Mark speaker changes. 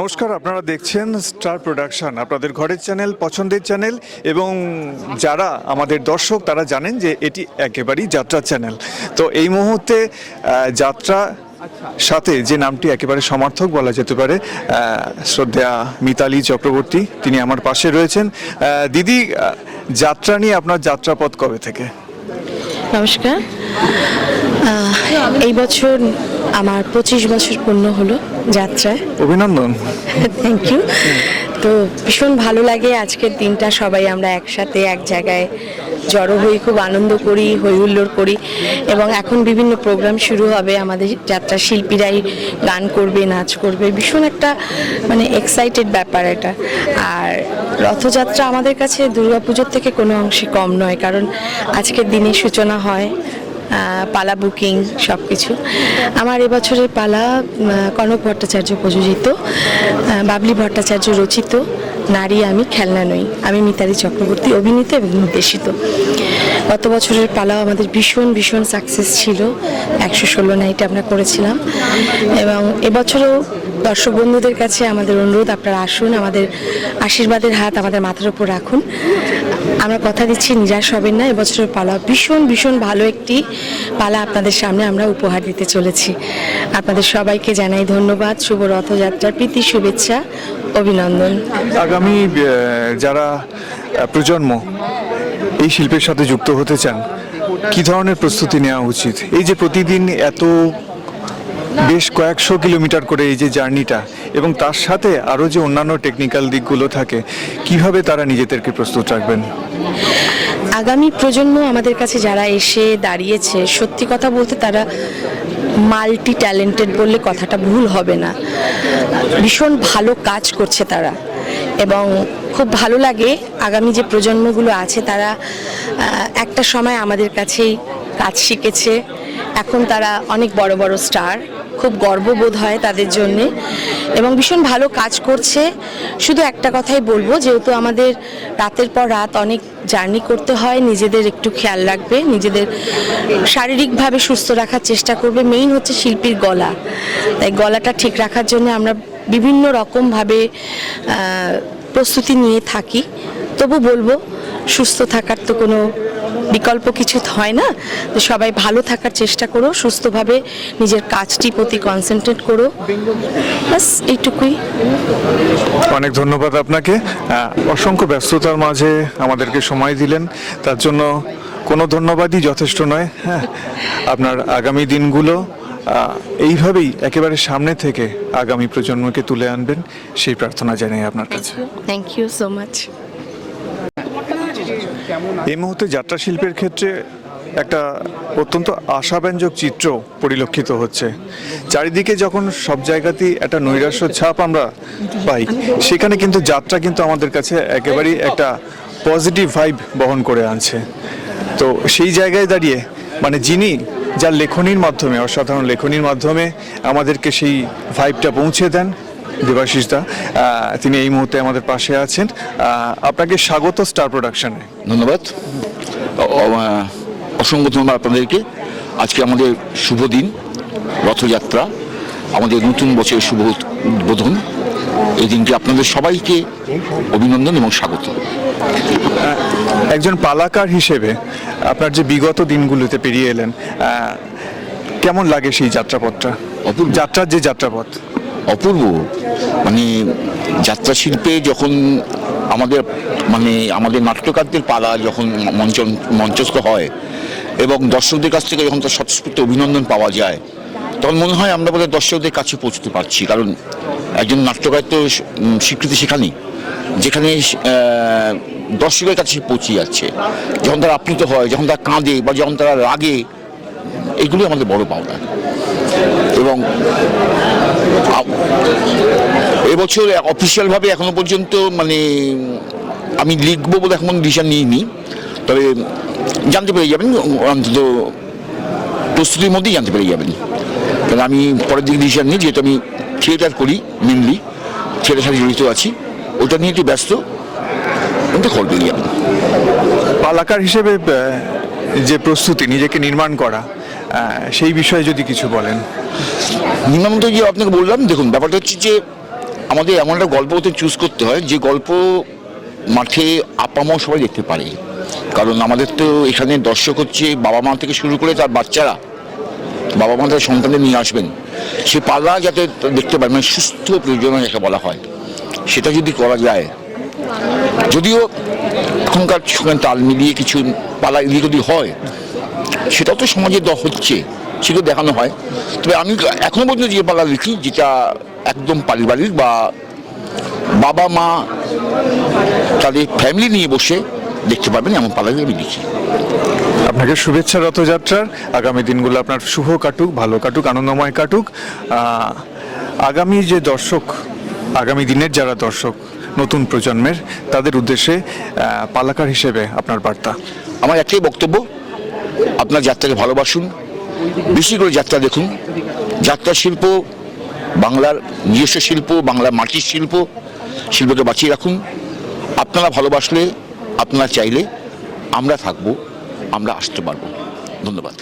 Speaker 1: নমস্কার, আপনারা দেখছেন স্টার প্রোডাকশন আপনাদের ঘরের চ্যানেল পছন্দের চ্যানেল এবং যারা আমাদের দর্শক, তারা জানেন যে এটি একেবারেই যাত্রা চ্যানেল তো এই মুহূর্তে যাত্রা সাথে যে নামটি একেবারে সমর্থক বলা যেতে পারে শ্রদ্ধা মিতালি চক্রবর্তী, তিনি আমার পাশে রয়েছেন। দিদি যাত্রা নিয়ে আপনার যাত্রাপথ কবে থেকে?
Speaker 2: নমস্কার। এই বছর আমার পঁচিশ বছর পূর্ণ হলো। যাত্রায়।
Speaker 1: অভিনন্দন।
Speaker 2: থ্যাংক ইউ তো ভীষণ ভালো লাগে আজকের দিনটা সবাই আমরা একসাথে এক জায়গায় জড়ো হই খুব আনন্দ করি হই হুল্লোড় করি এবং এখন বিভিন্ন প্রোগ্রাম শুরু হবে আমাদের যাত্রা শিল্পীরাই গান করবে নাচ করবে ভীষণ একটা মানে এক্সাইটেড ব্যাপার এটা। আর রথযাত্রা আমাদের কাছে দুর্গাপুজোর থেকে কোনো অংশে কম নয় কারণ আজকের দিনে সূচনা হয় পালা বুকিং সব কিছু আমার এবছরের পালা কনক ভট্টাচার্য প্রযোজিত বাবলি ভট্টাচার্য রচিত, নারী আমি খেলনা নই, আমি মিতালি চক্রবর্তী, অভিনীত এবং নির্দেশিত। গত বছরের পালাও আমাদের ভীষণ ভীষণ সাকসেস ছিল। একশো ষোলো নাইটে আমরা করেছিলাম। এবং এবছরও দর্শক বন্ধুদের কাছে আমাদের অনুরোধ, আপনারা আসুন, আমাদের আশীর্বাদের হাত আমাদের মাথার উপর রাখুন। আমরা কথা দিচ্ছি, নিরাশ হবেন না, এবছরের পালা ভীষণ ভীষণ ভালো একটি পালা আপনাদের সামনে আমরা উপহার দিতে চলেছি। আপনাদের সবাইকে জানাই ধন্যবাদ, শুভ রথযাত্রার প্রীতি, শুভেচ্ছা, অভিনন্দন।
Speaker 1: আগামী যারা প্রজন্ম এই শিল্পের সাথে যুক্ত হতে চান, কি ধরনের প্রস্তুতি নেওয়া উচিত? এই যে প্রতিদিন এত বেশ কয়েকশো কিলোমিটার করে এই যে জার্নিটা এবং তার সাথে আরও যে অন্যান্য টেকনিক্যাল দিকগুলো থাকে, কীভাবে তারা নিজেদেরকে প্রস্তুত রাখবেন?
Speaker 2: আগামী প্রজন্ম আমাদের কাছে যারা এসে দাঁড়িয়েছে, সত্যি কথা বলতে তারা মাল্টি ট্যালেন্টেড বললে কথাটা ভুল হবে না। ভীষণ ভালো কাজ করছে তারা এবং খুব ভালো লাগে আগামী যে প্রজন্মগুলো আছে, তারা একটা সময় আমাদের কাছেই কাজ শিখেছে। এখন তারা অনেক বড় বড় স্টার খুব গর্ববোধ হয় তাদের জন্যে এবং ভীষণ ভালো কাজ করছে। শুধু একটা কথাই বলব, যেহেতু আমাদের রাতের পর রাত অনেক জার্নি করতে হয়, নিজেদের একটু খেয়াল রাখবে, নিজেদের শারীরিকভাবে সুস্থ রাখার চেষ্টা করবে। মেইন হচ্ছে শিল্পীর গলা। তাই গলাটা ঠিক রাখার জন্য আমরা বিভিন্ন রকমভাবে প্রস্তুতি নিয়ে থাকি। তবু বলব, সুস্থ থাকার তো কোনো বিকল্প কিছু হয় না। তো সবাই ভালো থাকার চেষ্টা করো সুস্থভাবে নিজের কাজটি প্রতি কনসেন্ট্রেট করো। বাস এইটুকুই।
Speaker 1: অনেক ধন্যবাদ আপনাকে। অসংখ্য ব্যস্ততার মাঝে আমাদেরকে সময় দিলেন। তার জন্য কোনো ধন্যবাদই যথেষ্ট নয়। হ্যাঁ আপনার আগামী দিনগুলো এইভাবেই একেবারে সামনে থেকে আগামী প্রজন্মকে তুলে আনবেন। সেই প্রার্থনা জানাই আপনার কাছে।
Speaker 2: থ্যাংক ইউ সো মাচ
Speaker 1: এই মুহূর্তে যাত্রা শিল্পের ক্ষেত্রে একটা অত্যন্ত আশাব্যঞ্জক চিত্র পরিলক্ষিত হচ্ছে। চারিদিকে যখন সব জায়গাতেই একটা নৈরাশ্য ছাপ আমরা পাই, সেখানে কিন্তু যাত্রা কিন্তু আমাদের কাছে একেবারেই একটা পজিটিভ ভাইব বহন করে আনছে। তো সেই জায়গায় দাঁড়িয়ে মানে যিনি যার লেখনির মাধ্যমে, অসাধারণ লেখনির মাধ্যমে আমাদেরকে সেই ভাইবটা পৌঁছে দেন দেবাশিস দা আহ, তিনি এই মুহূর্তে আমাদের পাশে আছেন। আপনাকে স্বাগত স্টার প্রোডাকশনে
Speaker 3: ধন্যবাদ। অসংখ্য ধন্যবাদ আপনাদেরকে। আজকে আমাদের শুভ দিন রথযাত্রা আমাদের নতুন বছরের শুভ উদ্বোধন। এই দিনটি আপনাদের সবাইকে অভিনন্দন এবং স্বাগত।
Speaker 1: একজন পালাকার হিসেবে আপনার যে বিগত দিনগুলোতে পেরিয়ে এলেন কেমন লাগে সেই যাত্রাপথটা। যাত্রার যে যাত্রাপথ।
Speaker 3: অপূর্ব। মানে যাত্রা শিল্পে যখন আমাদের মানে আমাদের নাট্যকারদের পালা যখন মঞ্চ, মঞ্চস্থ হয় এবং দর্শকদের কাছ থেকে যখন তার স্বতঃস্ফূর্ত অভিনন্দন পাওয়া যায়, তখন মনে হয় আমরা বোধহয় দর্শকদের কাছে পৌঁছতে পারছি। কারণ একজন নাট্যকার তো স্বীকৃতি সেখানেই, যেখানে দর্শকের কাছে পৌঁছে যাচ্ছে। যখন তারা আপ্লুত হয়, যখন তারা কাঁদে বা যখন তারা রাগে এগুলো আমাদের বড় পাওনা। এবং এবছর অফিসিয়াল ভাবে এখনও পর্যন্ত মানে আমি লিখব বলে এখন ডিসিশন নিইনি। তবে জানতে পেরে যাবেন, অন্তত প্রস্তুতির মধ্যেই জানতে পেরে যাবেন। কারণ আমি পরের দিকে ডিসিশন নিই, যেহেতু আমি থিয়েটার করি মেনলি থিয়েটার সাথে জড়িত আছি ওটা নিয়ে একটু ব্যস্ত। ওটা পেয়ে যাবেন।
Speaker 1: পালাকার হিসেবে যে প্রস্তুতি, নিজেকে নির্মাণ করা সেই বিষয়ে যদি কিছু বলেন।
Speaker 3: নিম্নান্ত যে আপনাকে বললাম, দেখুন, ব্যাপারটা হচ্ছে যে আমাদের এমন একটা গল্প চুজ করতে হয়, যে গল্প মাঠে আপামাও সবাই দেখতে পারে। কারণ আমাদের তো এখানে দর্শক হচ্ছে বাবা মা থেকে শুরু করে তার বাচ্চারা, বাবা মা তার সন্তানদের নিয়ে আসবেন। সে পালা যাতে দেখতে পারে মানে সুস্থ প্রয়োজন যাকে বলা হয়। সেটা যদি করা যায়, যদিও এখনকার সঙ্গে তাল মিলিয়ে কিছু পালা এদিকে যদি হয় সেটাও তো সমাজে দ হচ্ছে সেটা দেখানো হয়। তবে আমি এখনও পর্যন্ত যে পালা লিখি যেটা একদম পারিবারিক বা বাবা মা তাদের ফ্যামিলি নিয়ে বসে দেখতে পারবেন এমন পালাগুলো আমি লিখি
Speaker 1: আপনাকে শুভেচ্ছা রথযাত্রার আগামী দিনগুলো আপনার শুভ কাটুক ভালো কাটুক আনন্দময় কাটুক। আগামী যে দর্শক আগামী দিনের যারা দর্শক নতুন প্রজন্মের তাদের উদ্দেশ্যে পালাকার হিসেবে আপনার বার্তা।
Speaker 3: আমার একটাই বক্তব্য আপনার যাত্রাকে ভালোবাসুন। বেশি করে যাত্রা দেখুন। যাত্রা শিল্প, বাংলার নিজস্ব শিল্প, বাংলার মাটির শিল্প, শিল্পকে বাঁচিয়ে রাখুন। আপনারা ভালোবাসলে, আপনারা চাইলে আমরা থাকব, আমরা আসতে পারব। ধন্যবাদ।